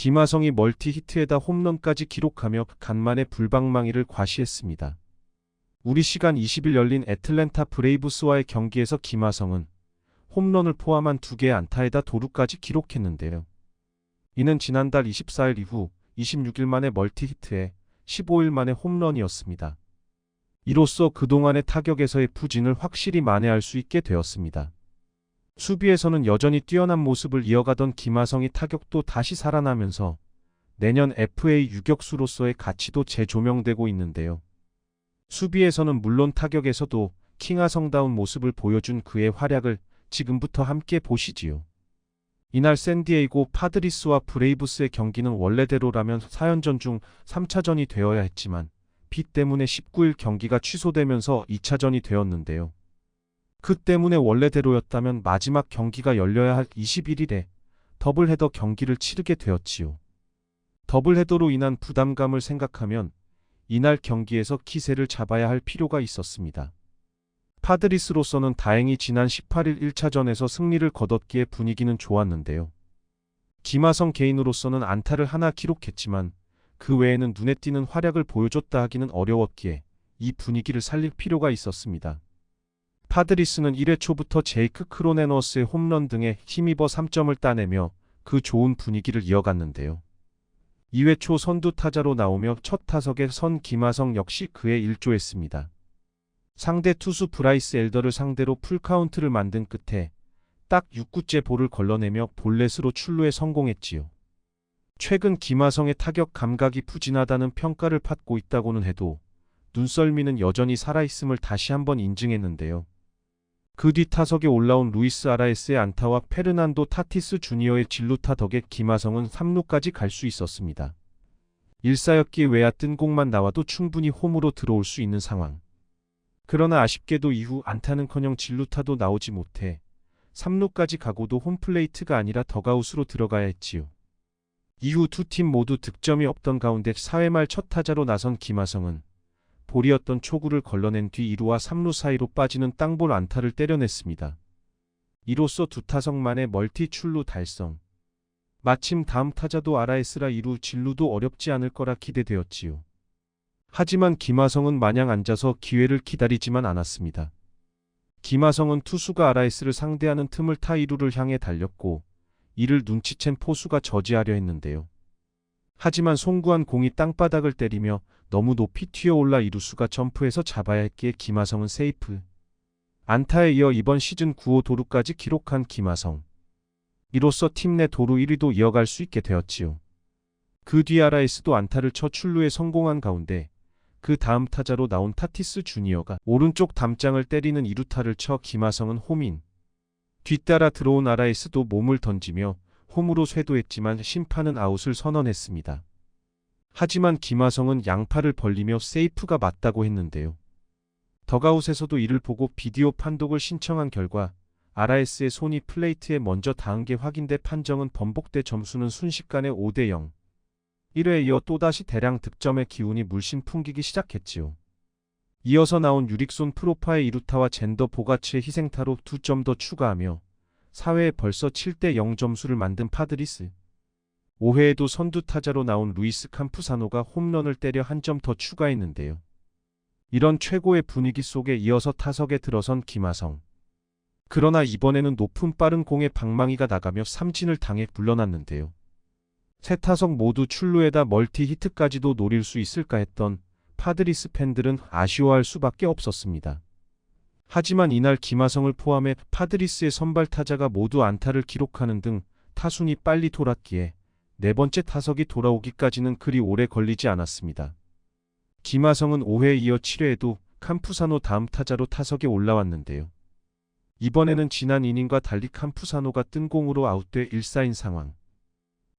김하성이 멀티 히트에다 홈런까지 기록하며 간만에 불방망이를 과시했습니다. 우리 시간 20일 열린 애틀랜타 브레이브스와의 경기에서 김하성은 홈런을 포함한 두 개의 안타에다 도루까지 기록했는데요. 이는 지난달 24일 이후 26일 만에 멀티 히트에 15일 만에 홈런이었습니다. 이로써 그동안의 타격에서의 부진을 확실히 만회할 수 있게 되었습니다. 수비에서는 여전히 뛰어난 모습을 이어가던 김하성이 타격도 다시 살아나면서 내년 FA 유격수로서의 가치도 재조명되고 있는데요. 수비에서는 물론 타격에서도 킹하성다운 모습을 보여준 그의 활약을 지금부터 함께 보시지요. 이날 샌디에이고 파드리스와 브레이브스의 경기는 원래대로라면 4연전 중 3차전이 되어야 했지만 비 때문에 19일 경기가 취소되면서 2차전이 되었는데요. 그 때문에 원래대로였다면 마지막 경기가 열려야 할 21일에 더블헤더 경기를 치르게 되었지요. 더블헤더로 인한 부담감을 생각하면 이날 경기에서 기세를 잡아야 할 필요가 있었습니다. 파드리스로서는 다행히 지난 18일 1차전에서 승리를 거뒀기에 분위기는 좋았는데요. 김하성 개인으로서는 안타를 하나 기록했지만 그 외에는 눈에 띄는 활약을 보여줬다 하기는 어려웠기에 이 분위기를 살릴 필요가 있었습니다. 파드리스는 1회 초부터 제이크 크로네너스의 홈런 등에 힘입어 3점을 따내며 그 좋은 분위기를 이어갔는데요. 2회 초 선두 타자로 나오며 첫 타석에 선 김하성 역시 그에 일조했습니다. 상대 투수 브라이스 엘더를 상대로 풀카운트를 만든 끝에 딱 6구째 볼을 걸러내며 볼넷으로 출루에 성공했지요. 최근 김하성의 타격 감각이 부진하다는 평가를 받고 있다고는 해도 눈썰미는 여전히 살아있음을 다시 한번 인증했는데요. 그 뒤 타석에 올라온 루이스 아라에스의 안타와 페르난도 타티스 주니어의 진루타 덕에 김하성은 3루까지 갈 수 있었습니다. 일사였기에 외야 뜬 공만 나와도 충분히 홈으로 들어올 수 있는 상황. 그러나 아쉽게도 이후 안타는커녕 진루타도 나오지 못해 3루까지 가고도 홈플레이트가 아니라 더가웃으로 들어가야 했지요. 이후 두 팀 모두 득점이 없던 가운데 4회 말 첫 타자로 나선 김하성은 볼이었던 초구를 걸러낸 뒤 2루와 3루 사이로 빠지는 땅볼 안타를 때려냈습니다. 이로써 두 타석 만에 멀티 출루 달성. 마침 다음 타자도 아라에스라 2루 진루도 어렵지 않을 거라 기대되었지요. 하지만 김하성은 마냥 앉아서 기회를 기다리지만 않았습니다. 김하성은 투수가 아라에스를 상대하는 틈을 타 2루를 향해 달렸고 이를 눈치챈 포수가 저지하려 했는데요. 하지만 송구한 공이 땅바닥을 때리며 너무 높이 튀어올라 이루수가 점프해서 잡아야 했기에 김하성은 세이프. 안타에 이어 이번 시즌 9호 도루까지 기록한 김하성. 이로써 팀 내 도루 1위도 이어갈 수 있게 되었지요. 그 뒤 아라에스도 안타를 쳐 출루에 성공한 가운데 그 다음 타자로 나온 타티스 주니어가 오른쪽 담장을 때리는 이루타를 쳐 김하성은 홈인. 뒤따라 들어온 아라에스도 몸을 던지며 홈으로 쇄도했지만 심판은 아웃을 선언했습니다. 하지만 김하성은 양팔을 벌리며 세이프가 맞다고 했는데요. 더가웃에서도 이를 보고 비디오 판독을 신청한 결과 아라에스의 손이 플레이트에 먼저 닿은 게 확인돼 판정은 번복돼 점수는 순식간에 5대 0. 1회에 이어 또다시 대량 득점의 기운이 물씬 풍기기 시작했지요. 이어서 나온 유릭손 프로파의 이루타와 젠더 보가츠의 희생타로 두 점 더 추가하며 4회에 벌써 7대 0 점수를 만든 파드리스. 5회에도 선두 타자로 나온 루이스 캄푸사노가 홈런을 때려 한 점 더 추가했는데요. 이런 최고의 분위기 속에 이어서 타석에 들어선 김하성. 그러나 이번에는 높은 빠른 공에 방망이가 나가며 삼진을 당해 물러났는데요. 세 타석 모두 출루에다 멀티 히트까지도 노릴 수 있을까 했던 파드리스 팬들은 아쉬워할 수밖에 없었습니다. 하지만 이날 김하성을 포함해 파드리스의 선발 타자가 모두 안타를 기록하는 등 타순이 빨리 돌았기에 네 번째 타석이 돌아오기까지는 그리 오래 걸리지 않았습니다. 김하성은 5회에 이어 7회에도 캄푸사노 다음 타자로 타석에 올라왔는데요. 이번에는 지난 이닝과 달리 캄푸사노가 뜬 공으로 아웃돼 1사인 상황.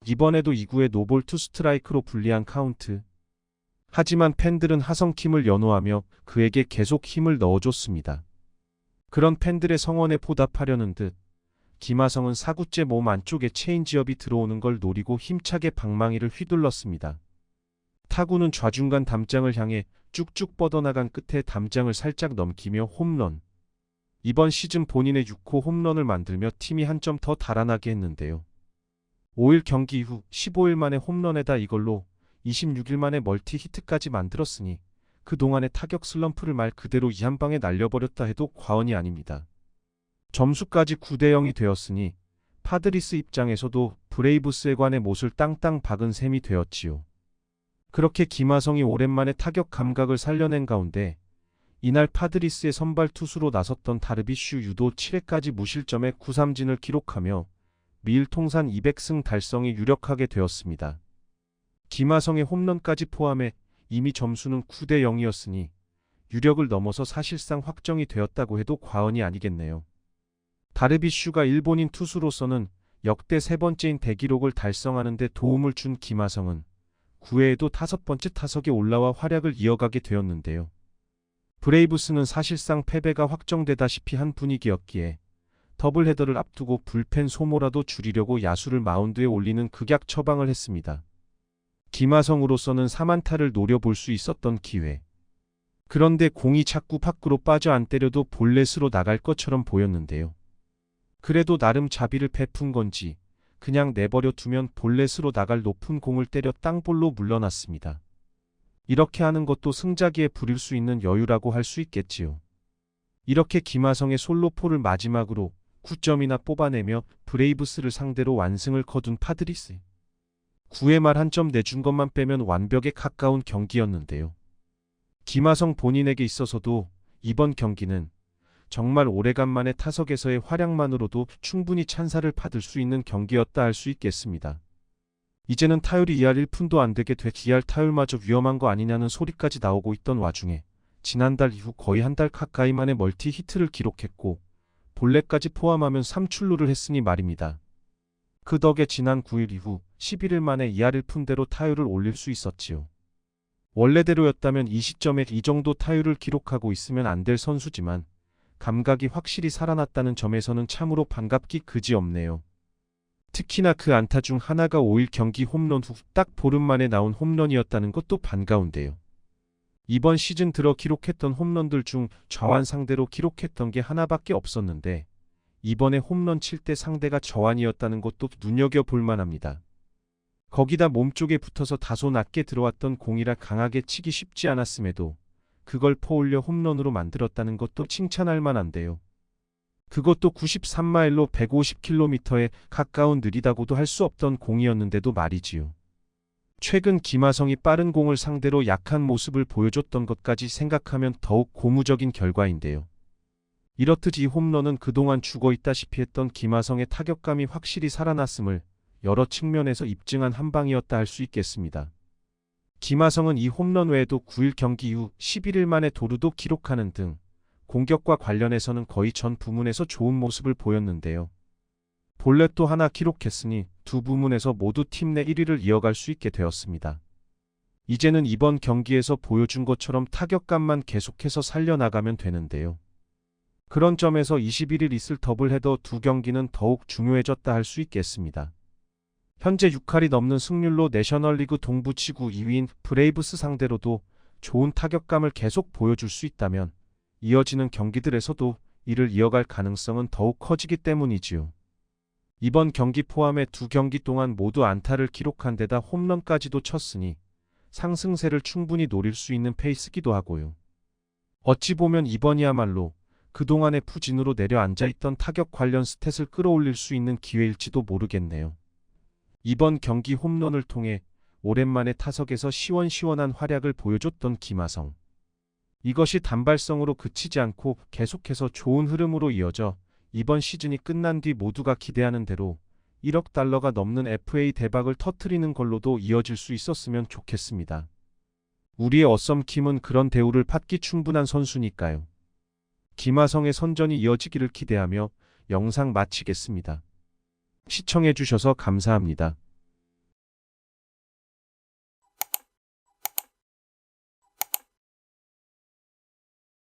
이번에도 2구의 노볼 투 스트라이크로 불리한 카운트. 하지만 팬들은 하성킴을 연호하며 그에게 계속 힘을 넣어줬습니다. 그런 팬들의 성원에 보답하려는 듯 김하성은 사구째 몸 안쪽에 체인지업이 들어오는 걸 노리고 힘차게 방망이를 휘둘렀습니다. 타구는 좌중간 담장을 향해 쭉쭉 뻗어나간 끝에 담장을 살짝 넘기며 홈런. 이번 시즌 본인의 6호 홈런을 만들며 팀이 한 점 더 달아나게 했는데요. 5일 경기 이후 15일 만에 홈런에다 이걸로 26일 만에 멀티 히트까지 만들었으니 그동안의 타격 슬럼프를 말 그대로 이 한 방에 날려버렸다 해도 과언이 아닙니다. 점수까지 9대 0이 되었으니 파드리스 입장에서도 브레이브스에 관해 못을 땅땅 박은 셈이 되었지요. 그렇게 김하성이 오랜만에 타격 감각을 살려낸 가운데 이날 파드리스의 선발 투수로 나섰던 다르비슈 유도 7회까지 무실점의 9삼진을 기록하며 미일 통산 200승 달성에 유력하게 되었습니다. 김하성의 홈런까지 포함해 이미 점수는 9대 0이었으니 유력을 넘어서 사실상 확정이 되었다고 해도 과언이 아니겠네요. 다르비슈가 일본인 투수로서는 역대 세 번째인 대기록을 달성하는 데 도움을 준 김하성은 9회에도 다섯 번째 타석에 올라와 활약을 이어가게 되었는데요. 브레이브스는 사실상 패배가 확정되다시피 한 분위기였기에 더블헤더를 앞두고 불펜 소모라도 줄이려고 야수를 마운드에 올리는 극약 처방을 했습니다. 김하성으로서는 3안타를 노려볼 수 있었던 기회. 그런데 공이 자꾸 밖으로 빠져 안 때려도 볼넷으로 나갈 것처럼 보였는데요. 그래도 나름 자비를 베푼 건지 그냥 내버려 두면 볼넷으로 나갈 높은 공을 때려 땅볼로 물러났습니다. 이렇게 하는 것도 승자기에 부릴 수 있는 여유라고 할 수 있겠지요. 이렇게 김하성의 솔로포를 마지막으로 9점이나 뽑아내며 브레이브스를 상대로 완승을 거둔 파드리스. 9회 말 한 점 내준 것만 빼면 완벽에 가까운 경기였는데요. 김하성 본인에게 있어서도 이번 경기는 정말 오래간만에 타석에서의 활약만으로도 충분히 찬사를 받을 수 있는 경기였다 할 수 있겠습니다. 이제는 타율이 2할 1푼도 안 되게 돼 2할 타율마저 위험한 거 아니냐는 소리까지 나오고 있던 와중에 지난달 이후 거의 한 달 가까이 만에 멀티 히트를 기록했고 볼넷까지 포함하면 3출루를 했으니 말입니다. 그 덕에 지난 9일 이후 11일 만에 2할 1푼대로 타율을 올릴 수 있었지요. 원래대로였다면 이 시점에 이 정도 타율을 기록하고 있으면 안 될 선수지만 감각이 확실히 살아났다는 점에서는 참으로 반갑기 그지없네요. 특히나 그 안타 중 하나가 5일 경기 홈런 후 딱 보름 만에 나온 홈런이었다는 것도 반가운데요. 이번 시즌 들어 기록했던 홈런들 중 저완 상대로 기록했던 게 하나밖에 없었는데 이번에 홈런 칠 때 상대가 저완이었다는 것도 눈여겨볼 만합니다. 거기다 몸쪽에 붙어서 다소 낮게 들어왔던 공이라 강하게 치기 쉽지 않았음에도 그걸 포올려 홈런으로 만들었다는 것도 칭찬할 만한데요. 그것도 93마일로 150km에 가까운 느리다고도 할 수 없던 공이었는데도 말이지요. 최근 김하성이 빠른 공을 상대로 약한 모습을 보여줬던 것까지 생각하면 더욱 고무적인 결과인데요. 이렇듯 이 홈런은 그동안 죽어있다시피 했던 김하성의 타격감이 확실히 살아났음을 여러 측면에서 입증한 한 방이었다 할 수 있겠습니다. 김하성은 이 홈런 외에도 9일 경기 이후 11일 만에 도루도 기록하는 등 공격과 관련해서는 거의 전 부문에서 좋은 모습을 보였는데요. 볼넷도 하나 기록했으니 두 부문에서 모두 팀 내 1위를 이어갈 수 있게 되었습니다. 이제는 이번 경기에서 보여준 것처럼 타격감만 계속해서 살려나가면 되는데요. 그런 점에서 21일 있을 더블헤더 두 경기는 더욱 중요해졌다 할 수 있겠습니다. 현재 6할이 넘는 승률로 내셔널리그 동부 지구 2위인 브레이브스 상대로도 좋은 타격감을 계속 보여줄 수 있다면 이어지는 경기들에서도 이를 이어갈 가능성은 더욱 커지기 때문이지요. 이번 경기 포함해 두 경기 동안 모두 안타를 기록한 데다 홈런까지도 쳤으니 상승세를 충분히 노릴 수 있는 페이스기도 하고요. 어찌 보면 이번이야말로 그동안의 푸진으로 내려앉아 있던 타격 관련 스탯을 끌어올릴 수 있는 기회일지도 모르겠네요. 이번 경기 홈런을 통해 오랜만에 타석에서 시원시원한 활약을 보여줬던 김하성. 이것이 단발성으로 그치지 않고 계속해서 좋은 흐름으로 이어져 이번 시즌이 끝난 뒤 모두가 기대하는 대로 1억 달러가 넘는 FA 대박을 터트리는 걸로도 이어질 수 있었으면 좋겠습니다. 우리의 어썸 킴은 그런 대우를 받기 충분한 선수니까요. 김하성의 선전이 이어지기를 기대하며 영상 마치겠습니다. 시청해주셔서 감사합니다.